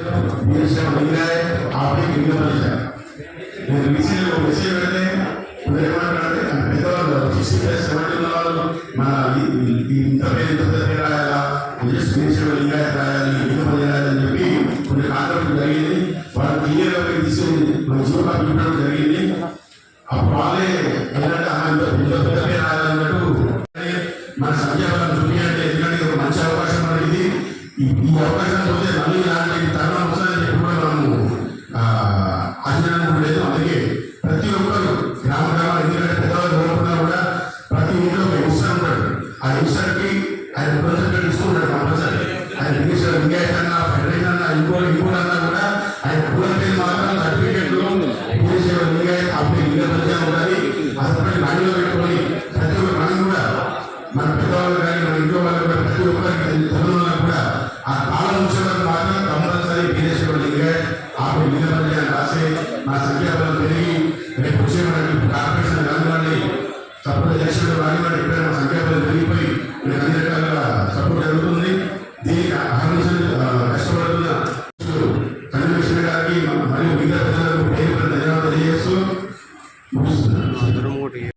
విషయం మిగిలాయి ఆపై మిగిలిన నేను బీసీలో మెసేజ్ పెడితే ఇప్పుడు ఏమంటారంటే పెద్దవాళ్ళు సిక్స్టీ ప్లస్ సెవెంటీ ఉన్న వాళ్ళు మన ఇంత పేరు ఇంత పేరు రాయాలా జస్ట్ బీసీలో లింగాయత్ రాయాలి ఇంత మంది రాయాలని చెప్పి కొన్ని కాంట్రాక్ట్ జరిగింది వాళ్ళు క్లియర్గా తీసుకుని మన జీవో కాపీ జరిగింది అప్పుడు వాళ్ళే ఏంటంటే ఆ పెద్ద పేరు రాయాలని ఈ అవకాశం పోతే మళ్ళీ ఇలాంటి తరుణం వస్తుందని చెప్పి మనము ఆచరణ లేదు అందుకే ప్రతి ఒక్కరు గ్రామ గ్రామాలు ఎందుకంటే పెద్దవాళ్ళు కోరుకున్నా కూడా ప్రతి ఇంట్లో ఒక ఇన్స్టర్ ఉంటాడు ఆ ఇన్స్టర్కి ఆయన ప్రొజెక్ట్ ఇస్తుంటాడు కంపల్సరీ ఆయన మినిస్టర్ ఇంకేట్ అన్న ఫెడరేషన్ అన్నా ఇంకో ఇంకోటన్నా కూడా ఆయన పూల పేరు మాత్రం సర్టిఫికెట్లు మినిస్టర్ ఇంకేట్ అప్పుడు ఇంకా మంచిగా ఉండాలి అతని నాణ్యంగా పెట్టుకొని ప్రతి ఒక్క మనం కూడా మన పెద్దవాళ్ళు కానీ మన ఇంట్లో వాళ్ళు కూడా ప్రతి ఒక్కరికి తెలుగులో కూడా ఆ కాలం ఉంచేవారు మాత్రం కంపల్సరీ బీరేశ్వరుడు లింగేట్ ఆపై లింగపల్లి అని రాసి నా సంఖ్యాబలం పెరిగి రేపు వచ్చే మనకి కార్పొరేషన్ కానివ్వండి సపోర్ట్ చేసిన కానివ్వండి ఎప్పుడైనా మా సంఖ్యాబలం పెరిగిపోయి మీకు అన్ని రకాలుగా సపోర్ట్ జరుగుతుంది. దీనికి అహర్నిశలు కష్టపడుతున్న కన్వెన్షన్ గారికి మరియు మిగతా ప్రజలకు పేరు పేరు ధన్యవాదాలు తెలియజేస్తూ